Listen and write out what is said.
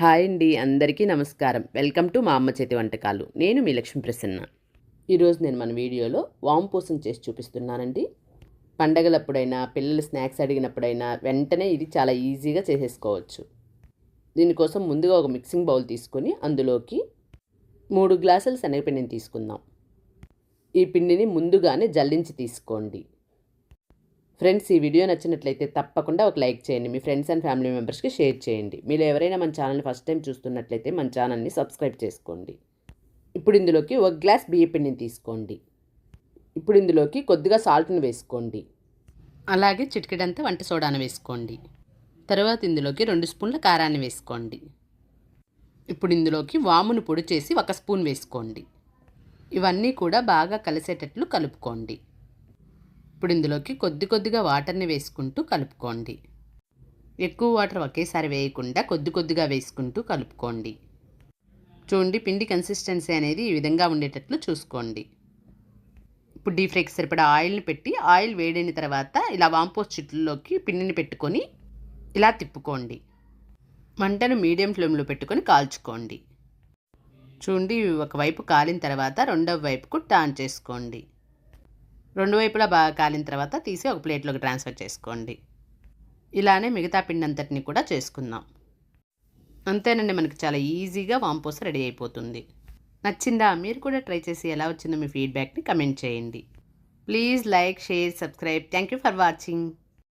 Hi అండి అందరికీ నమస్కారం. వెల్కమ్ టు మా అమ్మ చేతి వంటకాలు. నేను మీ లక్ష్మీ ప్రసన్న. ఈరోజు నేను మన వీడియోలో వాము చేసి చూపిస్తున్నానండి. పండగలప్పుడైనా పిల్లలు స్నాక్స్ అడిగినప్పుడైనా వెంటనే ఇది చాలా ఈజీగా చేసేసుకోవచ్చు. దీనికోసం ముందుగా ఒక మిక్సింగ్ బౌల్ తీసుకొని అందులోకి మూడు గ్లాసుల శనగపిండిని తీసుకుందాం. ఈ పిండిని ముందుగానే జల్లించి తీసుకోండి. ఫ్రెండ్స్ ఈ వీడియో నచ్చినట్లయితే తప్పకుండా ఒక లైక్ చేయండి. మీ ఫ్రెండ్స్ అండ్ ఫ్యామిలీ మెంబర్స్కి షేర్ చేయండి. మీరు ఎవరైనా మన ఛానల్ని ఫస్ట్ టైం చూస్తున్నట్లయితే మన ఛానల్ని సబ్స్క్రైబ్ చేసుకోండి. ఇప్పుడు ఇందులోకి ఒక గ్లాస్ బియ్య పిండిని తీసుకోండి. ఇప్పుడు ఇందులోకి కొద్దిగా సాల్ట్ని వేసుకోండి. అలాగే చిటికెడంతా వంట సోడాను వేసుకోండి. తర్వాత ఇందులోకి రెండు స్పూన్ల కారాన్ని వేసుకోండి. ఇప్పుడు ఇందులోకి వామును పొడి చేసి ఒక స్పూన్ వేసుకోండి. ఇవన్నీ కూడా బాగా కలిసేటట్లు కలుపుకోండి. ఇప్పుడు ఇందులోకి కొద్ది కొద్దిగా వాటర్ని వేసుకుంటూ కలుపుకోండి. ఎక్కువ వాటర్ ఒకేసారి వేయకుండా కొద్ది కొద్దిగా వేసుకుంటూ కలుపుకోండి. చూడండి పిండి కన్సిస్టెన్సీ అనేది ఈ విధంగా ఉండేటట్లు చూసుకోండి. ఇప్పుడు డీప్ ఫ్రైకి సరిపడా ఆయిల్ని పెట్టి ఆయిల్ వేడైన తర్వాత ఇలా వాంపోస్ చిట్లలోకి పిండిని పెట్టుకొని ఇలా తిప్పుకోండి. మంటను మీడియం ఫ్లేమ్లో పెట్టుకొని కాల్చుకోండి. చూడండి ఒకవైపు కాలిన తర్వాత రెండవ వైపుకు టాన్ చేసుకోండి. రెండు వైపులా బాగా కాలిన తర్వాత తీసి ఒక ప్లేట్లోకి ట్రాన్స్ఫర్ చేసుకోండి. ఇలానే మిగతా పిండి అంతటిని కూడా చేసుకుందాం. అంతేనండి మనకు చాలా ఈజీగా వాంపోస రెడీ అయిపోతుంది. నచ్చిందా? మీరు కూడా ట్రై చేసి ఎలా వచ్చిందో మీ ఫీడ్బ్యాక్ని కమెంట్ చేయండి. Please like share subscribe. Thank you for watching.